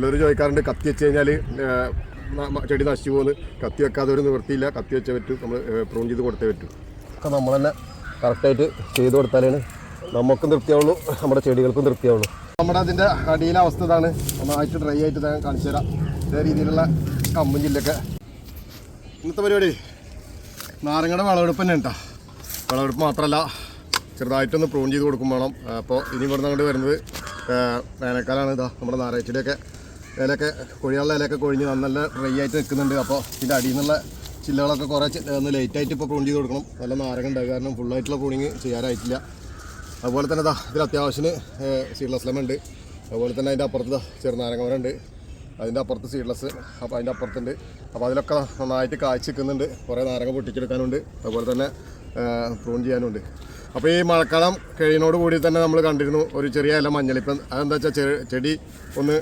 ചിലർ ചോദിക്കാറുണ്ട് കത്തി വെച്ച് കഴിഞ്ഞാൽ ചെടി നശിച്ചു പോകുന്നു. കത്തി വെക്കാതെ ഒരു നിവൃത്തിയില്ല. കത്തി വെച്ചേ പറ്റും. നമ്മൾ പ്രൂൺ ചെയ്ത് കൊടുത്തേ പറ്റും. ഒക്കെ നമ്മൾ തന്നെ കറക്റ്റായിട്ട് ചെയ്ത് കൊടുത്താലാണ് നമുക്കും തൃപ്തിയാവുള്ളൂ. നമ്മുടെ ചെടികൾക്കും തൃപ്തിയാവുള്ളൂ. നമ്മുടെ അതിന്റെ അടിയിലെ അവസ്ഥ ഇതാണ്. നന്നായിട്ട് ഡ്രൈ ആയിട്ട് ഞാൻ കാണിച്ചു തരാം. ഇതേ രീതിയിലുള്ള കമ്പും ചില്ലൊക്കെ. ഇന്നത്തെ പരിപാടി? നാരങ്ങയുടെ വിളവെടുപ്പ് തന്നെ കേട്ടോ. വിളവെടുപ്പ് മാത്രമല്ല ചെറുതായിട്ടൊന്ന് പ്രൂൺ ചെയ്ത് കൊടുക്കും വേണം. അപ്പോൾ ഇനി ഇവിടുന്ന് അങ്ങോട്ട് വരുന്നത് വേനൽക്കാലമാണ് ഇതാ നമ്മുടെ നാരായച്ചടിയൊക്കെ ഇലയൊക്കെ കുഴിയുള്ള ഇലയൊക്കെ കൊഴിഞ്ഞ് നല്ല ഡ്രൈ ആയിട്ട് നിൽക്കുന്നുണ്ട്. അപ്പോൾ ഇതിന്റെ അടിയിൽ നിന്നുള്ള ചില്ലകളൊക്കെ കുറേ ഒന്ന് ലേറ്റായിട്ട് ഇപ്പോൾ പ്രൂൺ ചെയ്ത് കൊടുക്കണം. നല്ല നാരങ്ങ ഉണ്ടാകും കാരണം ഫുള്ളായിട്ടുള്ള പ്രൂണിങ് ചെയ്യാനായിട്ടില്ല. അതുപോലെ തന്നെ ഇതാ ഇതിൽ അത്യാവശ്യത്തിന് സീഡ്ലെസ് ലെമൺ ഉണ്ട്. അതുപോലെ തന്നെ അതിന്റെ അപ്പുറത്ത് ചെറു ചെറുനാരങ്ങ മരം ഉണ്ട്. അതിന്റെ അപ്പുറത്ത് സീഡ്ലെസ് അപ്പോൾ അതിന്റെ അപ്പുറത്തുണ്ട്. അപ്പോൾ അതിലൊക്കെ നന്നായിട്ട് കാഴ്ച നിൽക്കുന്നുണ്ട്. കുറേ നാരങ്ങ പൊട്ടിച്ചെടുക്കാനുണ്ട്. അതുപോലെ തന്നെ പ്രൂൺ ചെയ്യാനുണ്ട്. അപ്പോൾ ഈ മഴക്കാലം കഴിയുന്നോട് കൂടി തന്നെ നമ്മൾ കണ്ടിരുന്നു ഒരു ചെറിയ ഇല മഞ്ഞളിപ്പം. അതെന്താ വെച്ചാൽ ചെടി ഒന്ന്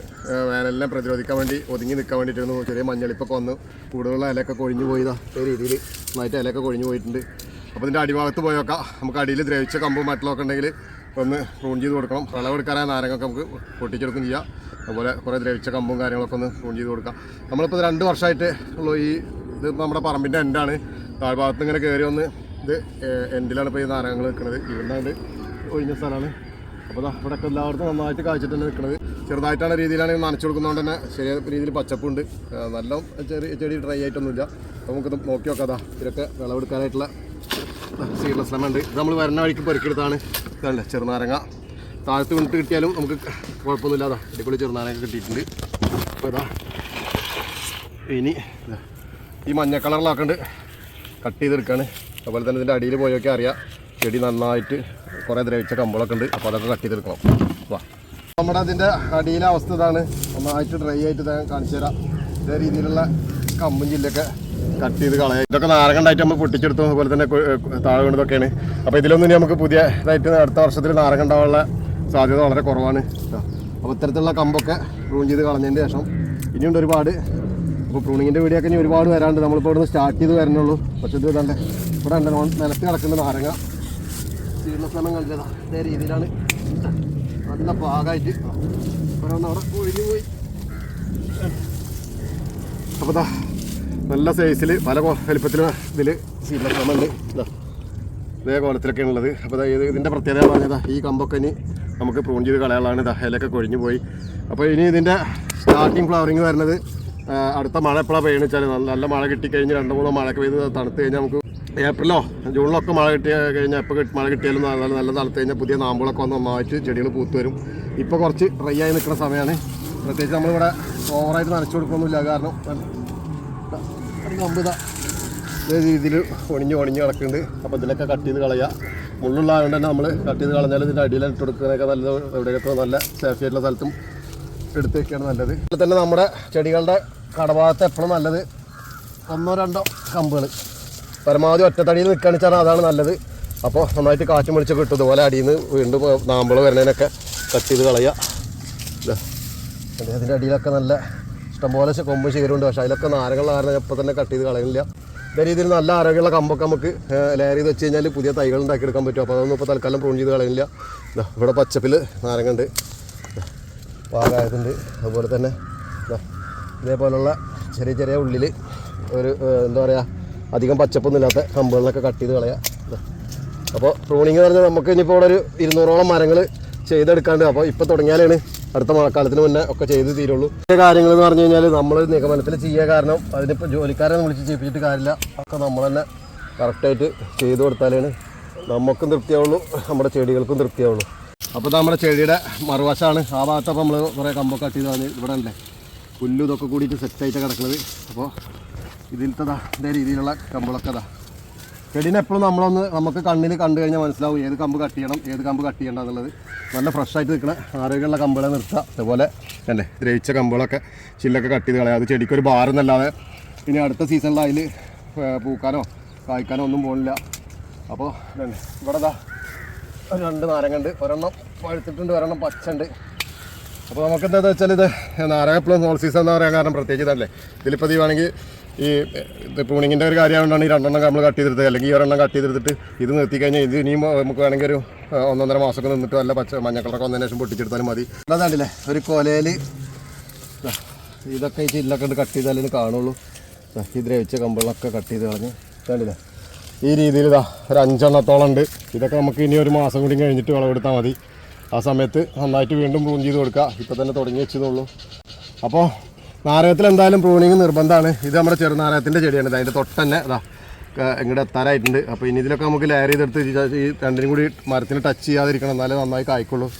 വേനലിനെ പ്രതിരോധിക്കാൻ വേണ്ടി ഒതുങ്ങി നിൽക്കാൻ വേണ്ടിയിട്ടിരുന്നു. ചെറിയ മഞ്ഞളിപ്പൊക്കെ വന്ന്. കൂടുതലുള്ള ഇലയൊക്കെ കൊഴിഞ്ഞു പോയതാ ഈ രീതിയിൽ നന്നായിട്ട് ഇലയൊക്കെ കൊഴിഞ്ഞു പോയിട്ടുണ്ട്. അപ്പോൾ ഇതിന്റെ അടിഭാഗത്ത് പോയൊക്കെ നമുക്ക് അടിയിൽ ദ്രവിച്ച കമ്പും മറ്റലൊക്കെ ഉണ്ടെങ്കിൽ ഒന്ന് പ്രൂൺ ചെയ്ത് കൊടുക്കണം. വിളവെടുക്കാനായ നാരങ്ങൊക്കെ നമുക്ക് പൊട്ടിച്ചെടുക്കും ചെയ്യാം. അതുപോലെ കുറേ ദ്രവിച്ച കമ്പും കാര്യങ്ങളൊക്കെ ഒന്ന് റൂൺ ചെയ്ത് കൊടുക്കാം. നമ്മളിപ്പോൾ രണ്ട് വർഷമായിട്ട് ഉള്ള ഈ ഇത് നമ്മുടെ പറമ്പിന്റെ എൻഡാണ് താഴ്ഭാഗത്ത് ഇങ്ങനെ കയറി വന്ന് ഇത് എൻഡിലാണ് ഇപ്പോൾ ഈ നാരകങ്ങൾ നിൽക്കുന്നത്. ഇവിടുന്നാണ്ട് ഒഴിഞ്ഞ സ്ഥലമാണ്. അപ്പോൾ ദാ ഇവിടെയൊക്കെ എല്ലായിടത്തും നന്നായിട്ട് കാഴ്ചിട്ട് നിൽക്കുന്നത്. ചെറുതായിട്ടാണ് രീതിയിലാണ് നനച്ചു കൊടുക്കുന്നതുകൊണ്ട് തന്നെ ശരിയായ രീതിയിൽ പച്ചപ്പുണ്ട്. നല്ല ചെറിയ ചെടി ഡ്രൈ ആയിട്ടൊന്നുമില്ല. അപ്പോൾ നമുക്കിത് നോക്കി നോക്കാം. ഇതിലൊക്കെ വിളവെടുക്കാനായിട്ടുള്ള സീഡ്ലെസ് ലെമൺ ഉണ്ട്. ഇത് നമ്മൾ വരുന്ന വഴിക്ക് പെറുക്കിയെടുത്താണ്. ഇതല്ലേ ചെറുനാരങ്ങ. താഴത്ത് വീണിട്ട് കിട്ടിയാലും നമുക്ക് കുഴപ്പമൊന്നുമില്ല. അതാ അടിപൊളി ചെറുനാരങ്ങ കിട്ടിയിട്ടുണ്ട്. അപ്പോൾ ഇതാ ഇനി ഈ മഞ്ഞ കളറിലാക്കണ്ട്. കട്ട് ചെയ്തെടുക്കാണ്. അതുപോലെ തന്നെ ഇതിന്റെ അടിയിൽ പോയൊക്കെ അറിയാം. ചെടി നന്നായിട്ട് കുറേ ദ്രവിച്ച കമ്പളൊക്കെ ഉണ്ട്. അപ്പോൾ അതൊക്കെ കട്ട് ചെയ്തെടുക്കണം. വാ. നമ്മുടെ അതിന്റെ അടിയിലെ അവസ്ഥ ഇതാണ്. നന്നായിട്ട് ഡ്രൈ ആയിട്ട് കാണിച്ചു തരാം. ഇതേ രീതിയിലുള്ള കമ്പും ചില്ലൊക്കെ കട്ട് ചെയ്ത് കളയാം. ഇതൊക്കെ നാരങ്ങണ്ടായിട്ട് നമ്മൾ പൊട്ടിച്ചെടുത്തു. അതുപോലെ തന്നെ താഴെ വീണതൊക്കെയാണ്. അപ്പോൾ ഇതിലൊന്നും നമുക്ക് പുതിയതായിട്ട് അടുത്ത വർഷത്തിൽ നാരകണ്ടാവാനുള്ള സാധ്യത വളരെ കുറവാണ്. അപ്പോൾ ഇത്തരത്തിലുള്ള കമ്പൊക്കെ റൂം ചെയ്ത് കളഞ്ഞതിന്റെ ശേഷം ഇനിയുണ്ട് ഒരുപാട് അപ്പോൾ പ്രൂണിങ്ങിന്റെ വീടിയൊക്കെ ഇനി ഒരുപാട് വരാണ്ട്. നമ്മളിപ്പോൾ ഇവിടുന്ന് സ്റ്റാർട്ട് ചെയ്ത് വരണുള്ളൂ. പക്ഷേ ഇത് ഇതല്ലേ ഇവിടെ ഉണ്ട് നിലത്ത് കിടക്കുന്ന നാരങ്ങ. സീഡ്ലെസ് സ്ഥലം കണ്ടതാ ഇതേ. രീതിയിലാണ്. നല്ല പാകമായിട്ട് ഓരോന്ന് അവിടെ ഒഴിഞ്ഞു പോയി. അപ്പോൾ ദാ നല്ല സൈസിൽ പല വലിപ്പത്തിൽ ഇതിൽ ഉണ്ട് ഇതാ. കോലത്തിലൊക്കെയാണ് ഉള്ളത് അപ്പോൾ ഇത് ഇതിന്റെ പ്രത്യേകത പറഞ്ഞതാ ഈ കമ്പൊക്കെ ഇനി നമുക്ക് പ്രൂൺ ചെയ്ത് കളയാനുള്ളതാണ്. ഇതാ ഇലയൊക്കെ കൊഴിഞ്ഞു പോയി. അപ്പോൾ ഇനി ഇതിന്റെ സ്റ്റാർട്ടിങ് ഫ്ലവറിങ് വരുന്നത് അടുത്ത മഴ എപ്പോഴാണ് പെയ്യണെന്ന് വെച്ചാൽ നല്ല നല്ല മഴ കിട്ടിക്കഴിഞ്ഞ് രണ്ട് മൂന്നോ മഴയൊക്കെ പെയ്ത് തണുത്ത് കഴിഞ്ഞാൽ നമുക്ക് ഏപ്രിലോ ജൂണിലോ ഒക്കെ മഴ കിട്ടിയ കഴിഞ്ഞാൽ എപ്പോൾ മഴ കിട്ടിയാലും നല്ല നല്ല തണുത്ത് കഴിഞ്ഞാൽ പുതിയ നാമ്പുകളൊക്കെ വന്ന് നന്നായിട്ട് ചെടികൾ പൂത്ത് വരും. ഇപ്പോൾ കുറച്ച് ഡ്രൈ ആയി നിൽക്കുന്ന സമയമാണ് പ്രത്യേകിച്ച് നമ്മളിവിടെ ഓവറായിട്ട് നനച്ചു കൊടുക്കൊന്നുമില്ല കാരണം നമ്പിത ഇതാ. രീതിയിൽ ഒണിഞ്ഞ് ഒണിഞ്ഞ് കിടക്കുന്നുണ്ട് അപ്പോൾ ഇതിലൊക്കെ കട്ട് ചെയ്ത് കളയുക മുള്ളുള്ളതുകൊണ്ട് തന്നെ നമ്മൾ കട്ട് ചെയ്ത് കളഞ്ഞാൽ ഇതിന്റെ അടിയിൽ ഇട്ട് കൊടുക്കുന്നതൊക്കെ നല്ലത് എവിടെയൊക്കെ നല്ല സേഫ്റ്റി ആയിട്ടുള്ള സ്ഥലത്തും എടുത്ത് വെക്കുകയാണ് നല്ലത്. അതുപോലെ തന്നെ നമ്മുടെ ചെടികളുടെ കടഭാഗത്ത് എപ്പോഴും നല്ലത്. ഒന്നോ രണ്ടോ കമ്പുകൾ. പരമാവധി ഒറ്റത്തടിയിൽ നിൽക്കുകയാണ് വെച്ചാൽ അതാണ് നല്ലത്. അപ്പോൾ നന്നായിട്ട് കാറ്റും വെളിച്ചൊക്കെ കിട്ടും ഇതുപോലെ അടിയിൽ നിന്ന് വീണ്ടും നാമ്പൾ വരുന്നതിനൊക്കെ കട്ട് ചെയ്ത് കളയുക. അതിന്റെ അടിയിലൊക്കെ നല്ല ഇഷ്ടംപോലെ കൊമ്പ് ശേഖരമുണ്ട്. പക്ഷേ അതിലൊക്കെ നാരകളുടെ കാരണം ഇപ്പോൾ തന്നെ കട്ട് ചെയ്ത് കളയുന്നില്ല. ഇതേ രീതിയിൽ നല്ല ആരോഗ്യമുള്ള കമ്പൊക്കെ നമുക്ക് ലെയർ ചെയ്ത് വെച്ച് കഴിഞ്ഞാൽ പുതിയ തൈകൾ ഉണ്ടാക്കിയെടുക്കാൻ പറ്റും. അപ്പോൾ അതൊന്നും ഇപ്പോൾ തൽക്കാലം പ്രൂൺ ചെയ്ത് കളയുന്നില്ല. ഇവിടെ പച്ചപ്പിൽ നാരങ്ങ ഉണ്ട്. പാകായതുണ്ട്. അതുപോലെ തന്നെ ഇതേപോലുള്ള ചെറിയ ചെറിയ ഉള്ളിൽ ഒരു എന്താ പറയുക അധികം പച്ചപ്പൊന്നും ഇല്ലാത്ത കമ്പുകളിലൊക്കെ കട്ട് ചെയ്ത് കളയാം. അപ്പോൾ പ്രൂണിങ് പറഞ്ഞാൽ നമുക്ക് ഇനിയിപ്പോൾ ഇവിടെ ഒരു ഇരുന്നൂറോളം മരങ്ങൾ ചെയ്തെടുക്കാണ്ട് അപ്പോൾ ഇപ്പോൾ തുടങ്ങിയാലാണ് അടുത്ത മഴക്കാലത്തിന് മുന്നേ ഒക്കെ ചെയ്ത് തീരുള്ളൂ. ചില കാര്യങ്ങൾ എന്ന് പറഞ്ഞു കഴിഞ്ഞാൽ നമ്മൾ നിഗമനത്തിൽ ചെയ്യുക കാരണം അതിനിപ്പോൾ ജോലിക്കാരെ വിളിച്ച് ചെയ്യിപ്പിച്ചിട്ട് കാര്യമില്ല. ഒക്കെ നമ്മൾ തന്നെ കറക്റ്റായിട്ട് ചെയ്തു കൊടുത്താലാണ് നമുക്കും തൃപ്തിയാവുള്ളൂ നമ്മുടെ ചെടികൾക്കും തൃപ്തിയാവുള്ളൂ. അപ്പോൾ നമ്മുടെ ചെടിയുടെ മറുവശമാണ് ആ ഭാഗത്തപ്പോൾ നമ്മൾ കുറേ കമ്പൊക്കെ കട്ട് ചെയ്ത് ഇവിടെ അല്ലേ പുല്ലും ഇതൊക്കെ കൂടിയിട്ട് സെറ്റായിട്ട് കിടക്കുന്നത് അപ്പോൾ ഇതിലത്തെ ഇതേ രീതിയിലുള്ള കമ്പുകളൊക്കെ അതാ ചെടീനെ എപ്പോഴും നമ്മളൊന്ന് നമുക്ക് കണ്ണിൽ കണ്ടു കഴിഞ്ഞാൽ മനസ്സിലാവും ഏത് കമ്പ് കട്ട് ചെയ്യണം ഏത് കമ്പ് കട്ട് ചെയ്യണ്ട എന്നുള്ളത്. നല്ല ഫ്രഷായിട്ട് നിൽക്കുന്ന ആരോഗ്യമുള്ള കമ്പുകളെ നിർത്തുക അതുപോലെ അല്ലേ ദ്രവിച്ച കമ്പുകളൊക്കെ ചില്ലൊക്കെ കട്ട് ചെയ്ത് കളയാം. അത് ചെടിക്ക് ഒരു ഭാരം എന്നല്ലാതെ ഇനി അടുത്ത സീസണിൽ അതിൽ പൂക്കാനോ കായ്ക്കാനോ ഒന്നും പോകുന്നില്ല അപ്പോൾ ഇവിടെ ഒരു രണ്ട് നാരങ്ങണ്ട്. ഒരെണ്ണം പഴുത്തിട്ടുണ്ട് ഒരെണ്ണം പച്ചുണ്ട്. അപ്പോൾ നമുക്ക് എന്താണെന്ന് വെച്ചാൽ ഇത് എപ്പോഴും സോൾ സീസൺ എന്ന് പറയാൻ കാരണം പ്രത്യേകിച്ച് ഇതല്ലേ. ഇതിലിപ്പോൾ തീവാണെങ്കിൽ ഈ ഇത് പ്രൂണിങ്ങിന്റെ ഒരു കാര്യമായതുകൊണ്ടാണ് ഈ രണ്ടെണ്ണം നമ്മൾ കട്ട് ചെയ്തെടുത്തത് അല്ലെങ്കിൽ ഈ ഒരെണ്ണം കട്ട് ചെയ്തെടുത്തിട്ട് ഇത് നിർത്തി കഴിഞ്ഞാൽ ഇത് ഇനിയും നമുക്ക് വേണമെങ്കിൽ ഒരു ഒന്നൊന്നര മാസമൊക്കെ നിന്നിട്ട് നല്ല പച്ച മഞ്ഞ കളറൊക്കെ വന്നതിന് ശേഷം പൊട്ടിച്ചെടുത്താലും മതി. അതാണ്ടില്ലേ ഒരു കൊലയിൽ ഇതൊക്കെ ഈ ചില്ലൊക്കെ കട്ട് ചെയ്താലേ കാണുള്ളൂ. ഈ ദ്രവിച്ച കമ്പുകളൊക്കെ കട്ട് ചെയ്ത് കളഞ്ഞ് കണ്ടില്ലേ? ഈ രീതിയിൽ ഇതാ ഒരു അഞ്ചെണ്ണത്തോളം ഉണ്ട്. ഇതൊക്കെ നമുക്ക് ഇനി ഒരു മാസം കൂടി കഴിഞ്ഞിട്ട് വിളവെടുത്താൽ മതി. ആ സമയത്ത് നന്നായിട്ട് വീണ്ടും പ്രൂൺ ചെയ്ത് കൊടുക്കുക. ഇപ്പോൾ തന്നെ തുടങ്ങി വെച്ചതുള്ളൂ അപ്പോൾ നാരകത്തിൽ എന്തായാലും പ്രൂണിങ് നിർബന്ധമാണ്. ഇത് നമ്മുടെ ചെറുനാരകത്തിന്റെ ചെടിയാണ്. അതിന്റെ തൊട്ട് തന്നെ ഇതാ ഇങ്ങോട്ട് എത്താറായിട്ടുണ്ട്. അപ്പോൾ ഇനി ഇതിലൊക്കെ നമുക്ക് ലെയർ ചെയ്തെടുത്ത് ഈ- രണ്ടിനും കൂടി മരത്തിന് ടച്ച് ചെയ്യാതിരിക്കണം. എന്നാലേ നന്നായി കായ്ക്കുള്ളൂ.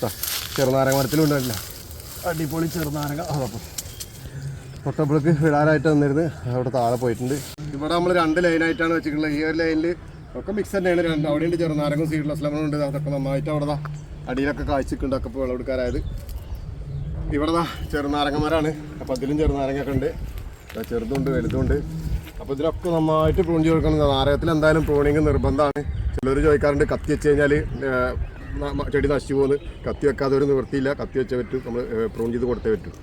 ചെറുനാരക മരത്തിലും ഉണ്ടല്ല? അടിപൊളി ചെറുനാരക അതപ്പം തൊട്ടപ്പുളക്ക് വിടാനായിട്ട് വന്നിരുന്ന് അവിടെ താഴെ പോയിട്ടുണ്ട്. ഇവിടെ നമ്മൾ രണ്ട് ലൈനായിട്ടാണ് വെച്ചിട്ടുള്ളത് ഈ ഒരു ലൈനിൽ ഒക്കെ മിക്സ് തന്നെയാണ്. രണ്ട് അവിടെയുണ്ട് ചെറുനാരങ്ങ സീഡ്ലെസ് ലെമൺ ഉണ്ട്. അതൊക്കെ നന്നായിട്ട് അവിടെ അടിയിലൊക്കെ കാഴ്ചക്കുണ്ട് ഒക്കെ ഇപ്പോൾ വിളവെടുക്കാരായത് ഇവിടെ ചെറുനാരങ്ങമാരാണ് അപ്പോൾ അതിലും ചെറുനാരങ്ങയൊക്കെ ഉണ്ട്. ചെറുതുണ്ട് വലുതുണ്ട്. അപ്പോൾ ഇതിലൊക്കെ നന്നായിട്ട് പ്രൂൺ കൊടുക്കണം. നാരകത്തിൽ എന്തായാലും പ്രൂണിങ് നിർബന്ധമാണ്. ചിലർ ചോദിക്കാറുണ്ട് കത്തി വെച്ച് കഴിഞ്ഞാൽ ചെടി നശിച്ചു പോകുന്നു. കത്തി വെക്കാതെ ഒരു നിവൃത്തിയില്ല. കത്തി വെച്ചേ പറ്റും. നമ്മൾ പ്രൂൺ ചെയ്ത് കൊടുത്തേ പറ്റും.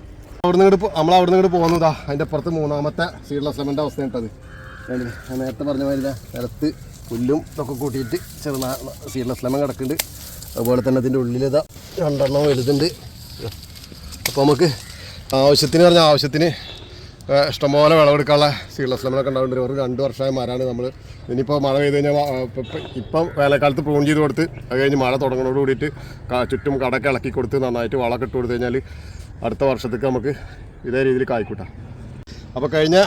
അവിടെ നിന്ന് ഇങ്ങോട്ട് നമ്മൾ അവിടെ നിന്ന് പോകുന്നതാ അതിന്റെ അപ്പുറത്ത് മൂന്നാമത്തെ സീഡ്ലെസ് ലെമന്റെ അവസ്ഥ കേട്ടത് നേരത്തെ പറഞ്ഞ മാതിരി നിലത്ത് പുല്ലും ഇതൊക്കെ കൂട്ടിയിട്ട് ചെറുനാ സീഡ്ലെസ് ലെമൺ കിടക്കുന്നുണ്ട്. അതുപോലെ തന്നെ അതിന്റെ ഉള്ളിലിതാ രണ്ടെണ്ണം വലുതുണ്ട്. അപ്പോൾ നമുക്ക് ആവശ്യത്തിന് പറഞ്ഞ ആവശ്യത്തിന് ഇഷ്ടംപോലെ വിളവെടുക്കാനുള്ള സീഡ്ലെസ് ലെമണൊക്കെ ഉണ്ടാവുന്നുണ്ട്. ഒരു രണ്ട് വർഷമായ മരമാണ് നമ്മൾ ഇനിയിപ്പോൾ മഴ പെയ്ത് കഴിഞ്ഞാൽ ഇപ്പം- വേനൽക്കാലത്ത് പ്രൂൺ ചെയ്ത് കൊടുത്ത് അത് കഴിഞ്ഞ് മഴ തുടങ്ങുന്നതോട് കൂടിയിട്ട് ചുറ്റും കടക്കെ ഇളക്കി കൊടുത്ത് നന്നായിട്ട് വളമൊക്കെ ഇട്ട് കൊടുത്തു കഴിഞ്ഞാൽ അടുത്ത വർഷത്തേക്ക് നമുക്ക് ഇതേ രീതിയിൽ കായ്ക്കൂട്ടാം. അപ്പോൾ കഴിഞ്ഞ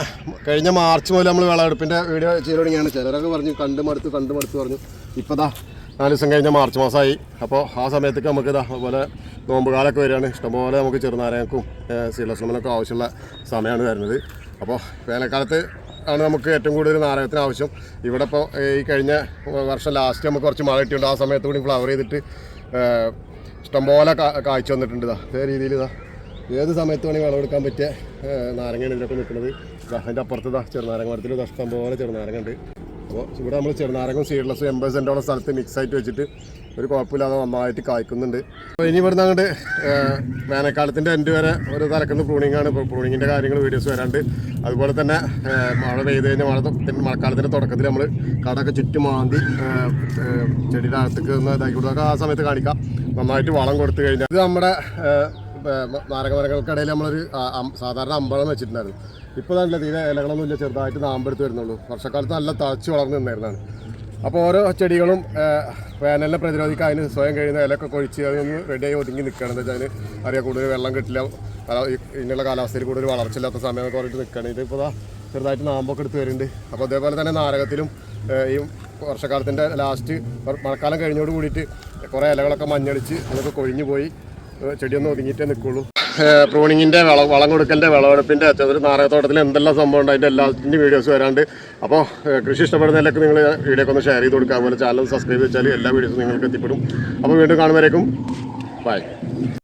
കഴിഞ്ഞ മാർച്ച് മുതൽ നമ്മൾ വിളവെടുപ്പിന്റെ വീഡിയോ ചെയ്ത് തുടങ്ങിയാണ്. ചിലരൊക്കെ പറഞ്ഞു കണ്ട് കണ്ടുമടുത്ത് കണ്ട് മടുത്ത് പറഞ്ഞു. ഇപ്പോൾ നാല് ദിവസം കഴിഞ്ഞ മാർച്ച് മാസമായി. അപ്പോൾ ആ സമയത്തൊക്കെ നമുക്ക് ഇതാ അതുപോലെ നോമ്പ് കാലമൊക്കെ വരികയാണ്. ഇഷ്ടംപോലെ നമുക്ക് ചെറുനാരങ്ങൾക്കും സീലസ്ലമനൊക്കെ ആവശ്യമുള്ള സമയമാണ് വരുന്നത്. അപ്പോൾ വേനൽക്കാലത്ത് ആണ് നമുക്ക് ഏറ്റവും കൂടുതൽ നാരകത്തിന് ആവശ്യം. ഇവിടെ ഇപ്പോൾ ഈ കഴിഞ്ഞ വർഷം ലാസ്റ്റ് നമുക്ക് കുറച്ച് മഴ കിട്ടിയുണ്ട് ആ സമയത്ത് കൂടി ഫ്ലവർ ചെയ്തിട്ട് ഇഷ്ടംപോലെ കാ- കായ്ച്ചു വന്നിട്ടുണ്ട് ഇതാ ഇതേ രീതിയിൽ ഇതാ ഏത് സമയത്ത് വേണമെങ്കിൽ വിളവെടുക്കാൻ പറ്റിയ നാരങ്ങയാണ് ഇതിലൊക്കെ നിൽക്കുന്നത്. അതിന്റെ അപ്പുറത്ത് ഇതാ ചെറുനാരങ്ങ മരത്തിൽ ഇഷ്ടംപോലെ ഇഷ്ടം പോലെ ചെറുനാരങ്ങ ഉണ്ട്. അപ്പോൾ ഇവിടെ നമ്മൾ ചെറുനാരകം സീഡ്ലെസ് എൺപത് സെന്റോളം സ്ഥലത്ത് മിക്സ് ആയിട്ട് വെച്ചിട്ട് ഒരു കുഴപ്പമില്ലാതെ നന്നായിട്ട് കായ്ക്കുന്നുണ്ട്. അപ്പോൾ ഇനി ഇവിടുന്ന് അങ്ങോട്ട് വേനൽക്കാലത്തിന്റെ എൻഡ് വരെ ഒരു തലക്കുന്ന പ്രൂണിങ്ങാണ് ഇപ്പോൾ പ്രൂണിങ്ങിന്റെ കാര്യങ്ങൾ വീഡിയോസ് വരാണ്ട്. അതുപോലെ തന്നെ മഴ പെയ്ത് കഴിഞ്ഞാൽ മഴ മഴക്കാലത്തിന്റെ തുടക്കത്തിൽ നമ്മൾ കടമൊക്കെ ചുറ്റും മാന്തി ചെടിയുടെ അകത്തേക്ക് ഒന്ന് ഇതാക്കി കൊടുക്കുക ആ സമയത്ത് കാണിക്കാം. നന്നായിട്ട് വളം കൊടുത്തു കഴിഞ്ഞാൽ ഇത് നമ്മുടെ നാരകമരങ്ങൾക്കിടയിൽ നമ്മളൊരു സാധാരണ അമ്പളം വെച്ചിട്ടുണ്ടായിരുന്നു. ഇപ്പോൾ നല്ല തീരെ ഇലകളൊന്നും ഇല്ല ചെറുതായിട്ട് നാമ്പെടുത്ത് വരുന്നുള്ളൂ. വർഷക്കാലത്ത് നല്ല തഴച്ച് വളർന്നു നിന്നായിരുന്നാണ് അപ്പോൾ ഓരോ ചെടികളും വേനലിനെ പ്രതിരോധിക്കാൻ അതിന് സ്വയം കഴിയുന്ന ഇലയൊക്കെ കൊഴിച്ച് അതൊന്ന് റെഡിയായി ഒതുങ്ങി നിൽക്കുകയാണ്. എന്താ വെച്ചാൽ അറിയാം കൂടുതൽ വെള്ളം കിട്ടില്ല. ഇങ്ങനെയുള്ള കാലാവസ്ഥയിൽ കൂടുതൽ വളർച്ചയില്ലാത്ത സമയമൊക്കെ പറഞ്ഞിട്ട് നിൽക്കുകയാണ്. ഇതിപ്പോൾ ചെറുതായിട്ട് നാമ്പൊക്കെ എടുത്ത് വരുന്നുണ്ട്. അപ്പോൾ അതേപോലെ തന്നെ നാരകത്തിലും ഈ വർഷക്കാലത്തിന്റെ ലാസ്റ്റ് മഴക്കാലം കഴിഞ്ഞോട് കൂടിയിട്ട് കുറേ ഇലകളൊക്കെ മഞ്ഞടിച്ച് അതൊക്കെ കൊഴിഞ്ഞു പോയി. ചെടിയൊന്നും ഒതുങ്ങിയിട്ടേ നിൽക്കുള്ളൂ. പ്രൂണിങ്ങിന്റെ വളം വളം കൊടുക്കലിന്റെ വിളവെടുപ്പിന്റെ ഒരു നാരകത്തോട്ടത്തിൽ എന്തെല്ലാം സംഭവം ഉണ്ട്? അതിന്റെ എല്ലാത്തിന്റെ വീഡിയോസ് വരാണ്ട്. അപ്പോൾ കൃഷി ഇഷ്ടപ്പെടുന്നതിലൊക്കെ നിങ്ങൾ വീഡിയോ ഒന്ന് ഷെയർ ചെയ്ത് കൊടുക്കുക. അതുപോലെ ചാനൽ സബ്സ്ക്രൈബ് വെച്ചാൽ എല്ലാ വീഡിയോസും നിങ്ങൾക്ക് എത്തിപ്പെടും അപ്പോൾ വീണ്ടും കാണുമ്പോഴേക്കും ബൈ